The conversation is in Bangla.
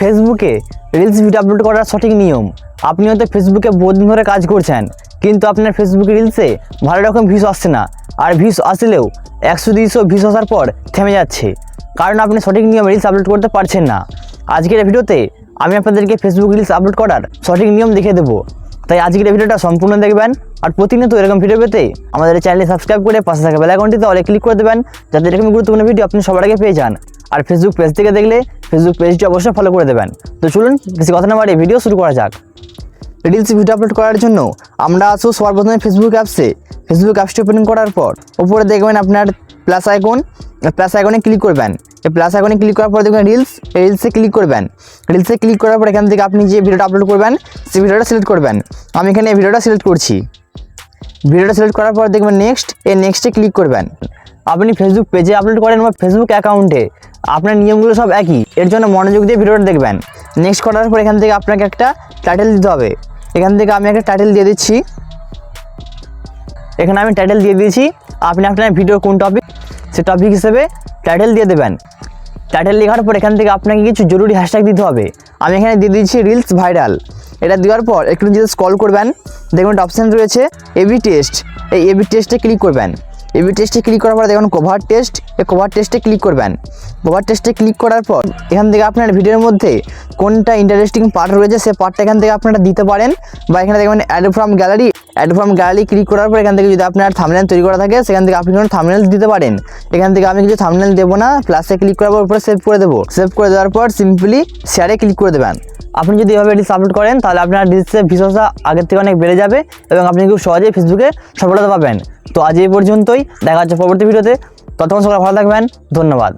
ফেসবুকে রিলস ভিডিও আপলোড করার সঠিক নিয়ম। আপনি হয়তো ফেসবুকে বহুদিন ধরে কাজ করছেন, কিন্তু আপনার ফেসবুক রিলসে ভালো রকম ভিউস আসছে না। আর ভিউস আসলেও একশো, দুইশো ভিউস আসার পর থেমে যাচ্ছে। কারণ আপনি সঠিক নিয়মে রিলস আপলোড করতে পারছেন না। আজকের ভিডিওতে আমি আপনাদেরকে ফেসবুক রিলস আপলোড করার সঠিক নিয়ম দেখে দেবো। তাই আজকের ভিডিওটা সম্পূর্ণ দেখবেন আর প্রতিনিয়ত এরকম ভিডিও পেতে আমাদের চ্যানেলে সাবস্ক্রাইব করে পাশে থাকা বেল আইকনটিতে অলে ক্লিক করে দেবেন, যাতে এরকম গুরুত্বপূর্ণ ভিডিও আপনি সবার আগে পেয়ে যান। আর ফেসবুক পেজ থেকে দেখলে ফেসবুক পেজটি অবশ্যই ফলো করে দেবেন। তো চলুন বেশি কথা না বাড়িয়ে ভিডিও শুরু করা যাক। রিলস ভিডিও আপলোড করার জন্য আমরা আসব সবার প্রথমে ফেসবুক অ্যাপসে ফেসবুক অ্যাপসটি ওপেন করার পর উপরে দেখবেন আপনার প্লাস আইকন প্লাস আইকনে ক্লিক করবেন। এই প্লাস আইকনে ক্লিক করার পর দেখবেন রিলস রিলসে ক্লিক করবেন। রিলসে ক্লিক করার পর এখান থেকে আপনি যে ভিডিওটা আপলোড করবেন, সেই ভিডিওটা সিলেক্ট করবেন। আমি এখানে এই ভিডিওটা সিলেক্ট করছি। ভিডিওটা সিলেক্ট করার পর দেখবেন নেক্সট এই নেক্সটে ক্লিক করবেন। আপনি ফেসবুক পেজে আপলোড করেন বা ফেসবুক অ্যাকাউন্টে আপনার নিয়মগুলো সব একই। এর জন্য মনোযোগ দিয়ে ভিডিওটা দেখবেন। নেক্সট করার পর এখান থেকে আপনাকে একটা টাইটেল দিতে হবে। এখান থেকে আমি একটা টাইটেল দিয়ে দিচ্ছি। এখানে আমি টাইটেল দিয়ে দিয়েছি, আপনি আপনার ভিডিওর কোন টপিক সে টপিক হিসেবে টাইটেল দিয়ে দেবেন। টাইটেল লেখার পর এখান থেকে আপনাকে কিছু জরুরি হ্যাশট্যাগ দিতে হবে। আমি এখানে দিয়ে দিচ্ছি রিলস ভাইরাল এটা দেওয়ার পর একটু যদি স্কল করবেন। দেখবেন অপশান রয়েছে এবি টেস্ট এই এবি টেস্টে ক্লিক করবেন। এবি টেস্টে ক্লিক করার পর দেখুন কভার টেস্ট এই কভার টেস্টে ক্লিক করবেন। কভার টেস্টে ক্লিক করার পর এখান থেকে আপনার ভিডিওর মধ্যে কোনটা ইন্টারেস্টিং পার্ট রয়েছে, সে পার্টটা এখান থেকে আপনারা দিতে পারেন বা এখানে দেখবেন add from gallery add from gallery click করার পর এখান থেকে যদি আপনার থামনেল তৈরি করা থাকে, সেখান থেকে আপনি কোনো থামনেল দিতে পারেন। এখান থেকে আমি কিছু থামনেল দেবো না প্লাসে ক্লিক করার পর সেভ করে দেবো। সেভ করে দেওয়ার পর সিম্পলি শেয়ারে ক্লিক করে দেবেন। আপনি যদি এভাবে রিলস আপলোড করেন, তাহলে আপনার রিলসের ভিউসটা আগের থেকে অনেক বেড়ে যাবে এবং আপনি খুব সহজেই ফেসবুকে সফলতা পাবেন। তো আজ এই পর্যন্তই, দেখা হচ্ছে পরবর্তী ভিডিওতে। ততক্ষণ সকালে ভালো থাকবেন, ধন্যবাদ।